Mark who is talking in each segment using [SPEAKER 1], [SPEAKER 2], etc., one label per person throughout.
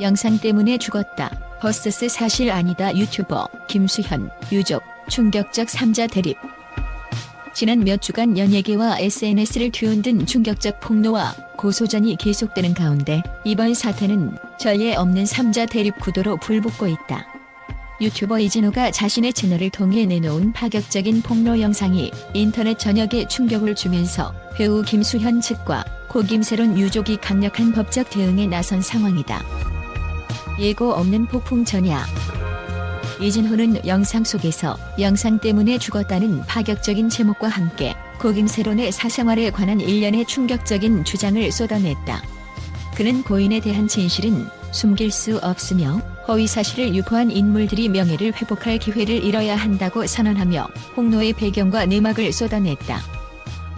[SPEAKER 1] 영상 때문에 죽었다. 버스스 사실 아니다 유튜버 김수현 유족 충격적 3자 대립 지난 몇 주간 연예계와 SNS를 뒤흔든 충격적 폭로와 고소전이 계속되는 가운데 이번 사태는 전례 없는 3자 대립 구도로 불붙고 있다. 유튜버 이진호가 자신의 채널을 통해 내놓은 파격적인 폭로 영상이 인터넷 전역에 충격을 주면서 배우 김수현 측과 고김새론 유족이 강력한 법적 대응에 나선 상황이다. 예고 없는 폭풍 전야. 이진호는 영상 속에서 영상 때문에 죽었다는 파격적인 제목과 함께 고김세론의 사생활에 관한 일련의 충격적인 주장을 쏟아냈다. 그는 고인에 대한 진실은 숨길 수 없으며 허위 사실을 유포한 인물들이 명예를 회복할 기회를 잃어야 한다고 선언하며 폭로의 배경과 내막을 쏟아냈다.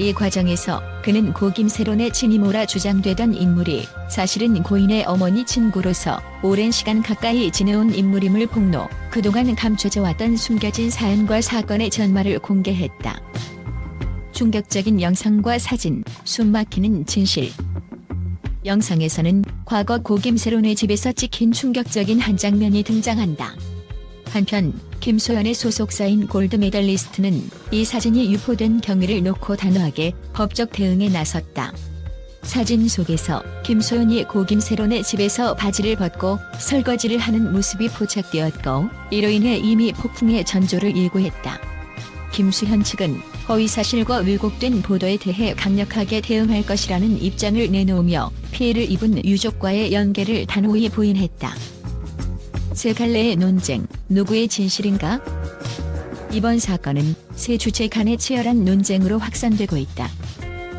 [SPEAKER 1] 이 과정에서 그는 고김세론의 친이모라 주장되던 인물이 사실은 고인의 어머니 친구로서 오랜 시간 가까이 지내온 인물임을 폭로, 그동안 감춰져 왔던 숨겨진 사연과 사건의 전말을 공개했다. 충격적인 영상과 사진, 숨막히는 진실. 영상에서는 과거 고김세론의 집에서 찍힌 충격적인 한 장면이 등장한다. 한편 김소연의 소속사인 골드메달리스트는 이 사진이 유포된 경위를 놓고 단호하게 법적 대응에 나섰다. 사진 속에서 김소연이 고김세론의 집에서 바지를 벗고 설거지를 하는 모습이 포착되었고 이로 인해 이미 폭풍의 전조를 예고했다. 김수현 측은 허위 사실과 왜곡된 보도에 대해 강력하게 대응할 것이라는 입장을 내놓으며 피해를 입은 유족과의 연계를 단호히 부인했다. 세 갈래의 논쟁, 누구의 진실인가? 이번 사건은 세 주체 간의 치열한 논쟁으로 확산되고 있다.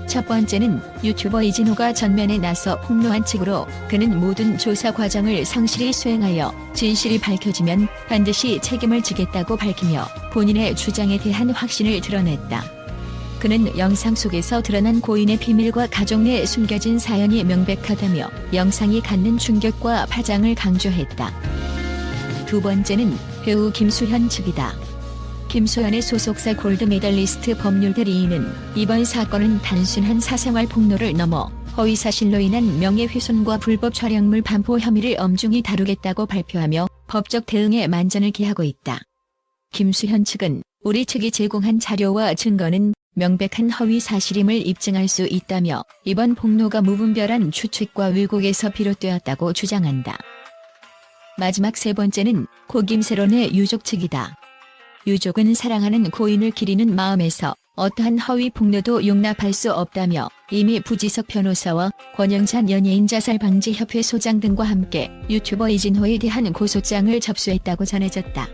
[SPEAKER 1] 첫 번째는 유튜버 이진호가 전면에 나서 폭로한 측으로 그는 모든 조사 과정을 성실히 수행하여 진실이 밝혀지면 반드시 책임을 지겠다고 밝히며 본인의 주장에 대한 확신을 드러냈다. 그는 영상 속에서 드러난 고인의 비밀과 가족 내 숨겨진 사연이 명백하다며 영상이 갖는 충격과 파장을 강조했다. 두 번째는 배우 김수현 측이다. 김소연의 소속사 골드메달리스트 법률 대리인은 이번 사건은 단순한 사생활 폭로를 넘어 허위 사실로 인한 명예훼손과 불법 촬영물 반포 혐의를 엄중히 다루겠다고 발표하며 법적 대응에 만전을 기하고 있다. 김수현 측은 우리 측이 제공한 자료와 증거는 명백한 허위 사실임을 입증할 수 있다며 이번 폭로가 무분별한 추측과 왜곡에서 비롯되었다고 주장한다. 마지막 세 번째는 고김세론의 유족 측이다. 유족은 사랑하는 고인을 기리는 마음에서 어떠한 허위 폭로도 용납할 수 없다며 이미 부지석 변호사와 권영찬 연예인 자살 방지 협회 소장 등과 함께 유튜버 이진호에 대한 고소장을 접수했다고 전해졌다.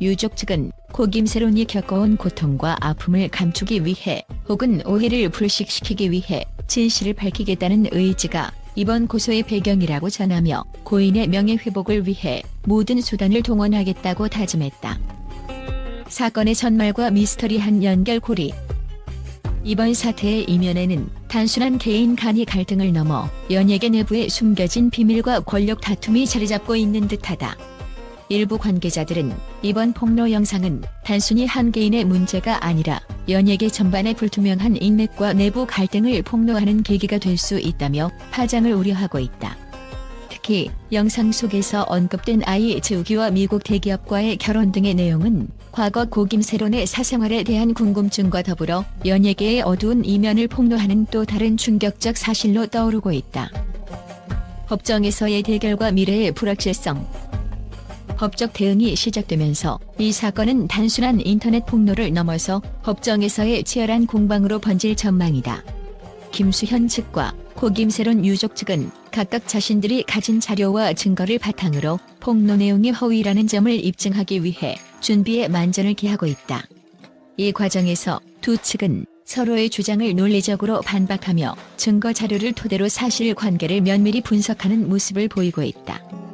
[SPEAKER 1] 유족 측은 고김세론이 겪어온 고통과 아픔을 감추기 위해 혹은 오해를 불식시키기 위해 진실을 밝히겠다는 의지가 이번 고소의 배경이라고 전하며 고인의 명예회복을 위해 모든 수단을 동원하겠다고 다짐했다. 사건의 전말과 미스터리한 연결고리 이번 사태의 이면에는 단순한 개인 간의 갈등을 넘어 연예계 내부에 숨겨진 비밀과 권력 다툼이 자리잡고 있는 듯하다. 일부 관계자들은 이번 폭로 영상은 단순히 한 개인의 문제가 아니라 연예계 전반의 불투명한 인맥과 내부 갈등을 폭로하는 계기가 될 수 있다며 파장을 우려하고 있다. 특히 영상 속에서 언급된 아이 재우기와 미국 대기업과의 결혼 등의 내용은 과거 고김세론의 사생활에 대한 궁금증과 더불어 연예계의 어두운 이면을 폭로하는 또 다른 충격적 사실로 떠오르고 있다. 법정에서의 대결과 미래의 불확실성 법적 대응이 시작되면서 이 사건은 단순한 인터넷 폭로를 넘어서 법정에서의 치열한 공방으로 번질 전망이다. 김수현 측과 고김세론 유족 측은 각각 자신들이 가진 자료와 증거를 바탕으로 폭로 내용이 허위라는 점을 입증하기 위해 준비에 만전을 기하고 있다. 이 과정에서 두 측은 서로의 주장을 논리적으로 반박하며 증거 자료를 토대로 사실 관계를 면밀히 분석하는 모습을 보이고 있다.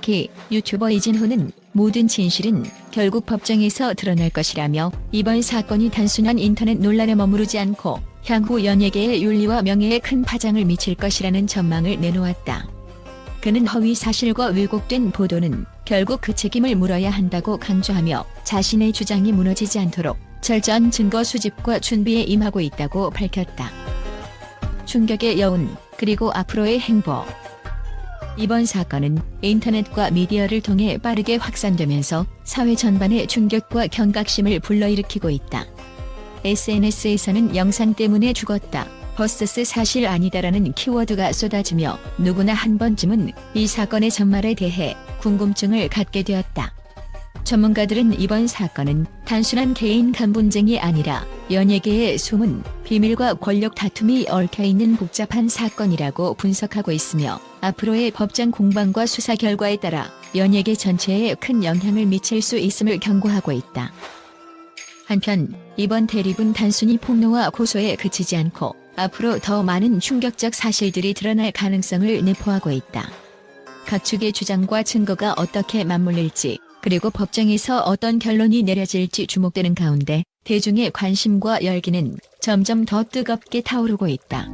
[SPEAKER 1] 특히 유튜버 이진호는 모든 진실은 결국 법정에서 드러날 것이라며 이번 사건이 단순한 인터넷 논란에 머무르지 않고 향후 연예계의 윤리와 명예에 큰 파장을 미칠 것이라는 전망을 내놓았다. 그는 허위 사실과 왜곡된 보도는 결국 그 책임을 물어야 한다고 강조하며 자신의 주장이 무너지지 않도록 철저한 증거 수집과 준비에 임하고 있다고 밝혔다. 충격의 여운, 그리고 앞으로의 행보. 이번 사건은 인터넷과 미디어를 통해 빠르게 확산되면서 사회 전반에 충격과 경각심을 불러일으키고 있다. SNS에서는 영상 때문에 죽었다. 버스스 사실 아니다라는 키워드가 쏟아지며 누구나 한 번쯤은 이 사건의 전말에 대해 궁금증을 갖게 되었다. 전문가들은 이번 사건은 단순한 개인 간 분쟁이 아니라 연예계의 숨은 비밀과 권력 다툼이 얽혀 있는 복잡한 사건이라고 분석하고 있으며 앞으로의 법정 공방과 수사 결과에 따라 연예계 전체에 큰 영향을 미칠 수 있음을 경고하고 있다. 한편 이번 대립은 단순히 폭로와 고소에 그치지 않고 앞으로 더 많은 충격적 사실들이 드러날 가능성을 내포하고 있다. 각 측의 주장과 증거가 어떻게 맞물릴지 그리고 법정에서 어떤 결론이 내려질지 주목되는 가운데 대중의 관심과 열기는 점점 더 뜨겁게 타오르고 있다.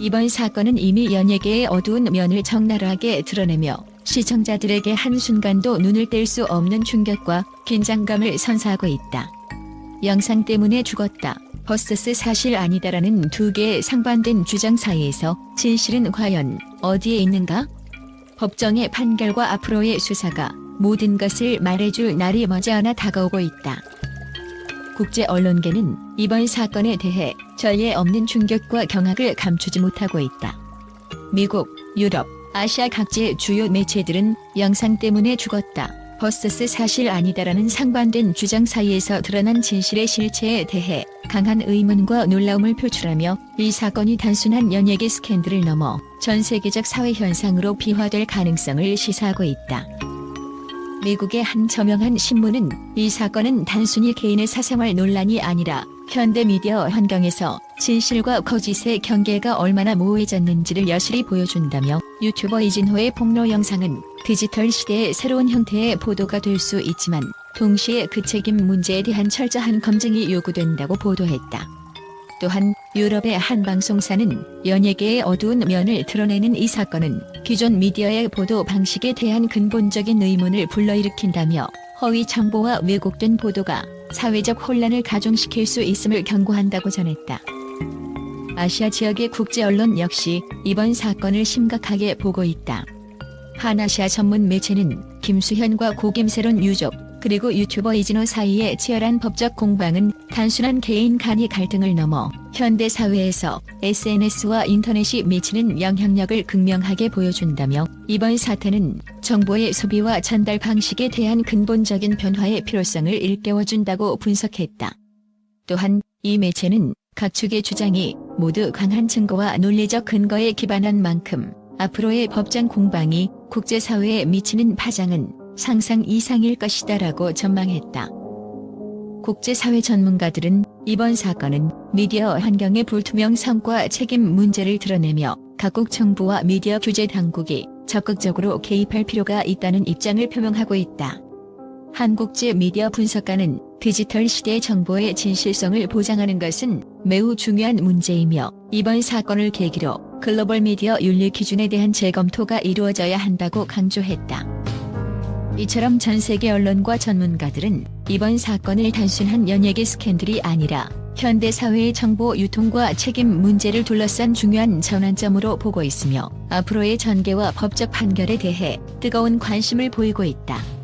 [SPEAKER 1] 이번 사건은 이미 연예계의 어두운 면을 적나라하게 드러내며 시청자들에게 한순간도 눈을 뗄 수 없는 충격과 긴장감을 선사하고 있다. 영상 때문에 죽었다. 버스스 사실 아니다라는 두 개의 상반된 주장 사이에서 진실은 과연 어디에 있는가? 법정의 판결과 앞으로의 수사가 모든 것을 말해줄 날이 머지않아 다가오고 있다. 국제 언론계는 이번 사건에 대해 전례 없는 충격과 경악을 감추지 못하고 있다. 미국, 유럽, 아시아 각지의 주요 매체들은 영상 때문에 죽었다. 버스스 사실 아니다라는 상반된 주장 사이에서 드러난 진실의 실체에 대해 강한 의문과 놀라움을 표출하며 이 사건이 단순한 연예계 스캔들을 넘어 전 세계적 사회 현상으로 비화될 가능성을 시사하고 있다. 미국의 한 저명한 신문은 이 사건은 단순히 개인의 사생활 논란이 아니라 현대 미디어 환경에서 진실과 거짓의 경계가 얼마나 모호해졌는지를 여실히 보여준다며 유튜버 이진호의 폭로 영상은 디지털 시대의 새로운 형태의 보도가 될 수 있지만 동시에 그 책임 문제에 대한 철저한 검증이 요구된다고 보도했다. 또한 유럽의 한 방송사는 연예계의 어두운 면을 드러내는 이 사건은 기존 미디어의 보도 방식에 대한 근본적인 의문을 불러일으킨다며 허위 정보와 왜곡된 보도가 사회적 혼란을 가중시킬 수 있음을 경고한다고 전했다. 아시아 지역의 국제 언론 역시 이번 사건을 심각하게 보고 있다. 하나시아 전문 매체는 김수현과 고김세론 유족 그리고 유튜버 이진호 사이의 치열한 법적 공방은 단순한 개인 간의 갈등을 넘어 현대 사회에서 SNS와 인터넷이 미치는 영향력을 극명하게 보여준다며 이번 사태는 정보의 소비와 전달 방식에 대한 근본적인 변화의 필요성을 일깨워준다고 분석했다. 또한 이 매체는 각 측의 주장이 모두 강한 증거와 논리적 근거에 기반한 만큼 앞으로의 법정 공방이 국제사회에 미치는 파장은 상상 이상일 것이다라고 전망했다. 국제사회 전문가들은 이번 사건은 미디어 환경의 불투명성과 책임 문제를 드러내며 각국 정부와 미디어 규제 당국이 적극적으로 개입할 필요가 있다는 입장을 표명하고 있다. 한국제 미디어 분석가는 디지털 시대의 정보의 진실성을 보장하는 것은 매우 중요한 문제이며 이번 사건을 계기로 글로벌 미디어 윤리 기준에 대한 재검토가 이루어져야 한다고 강조했다. 이처럼 전 세계 언론과 전문가들은 이번 사건을 단순한 연예계 스캔들이 아니라 현대 사회의 정보 유통과 책임 문제를 둘러싼 중요한 전환점으로 보고 있으며 앞으로의 전개와 법적 판결에 대해 뜨거운 관심을 보이고 있다.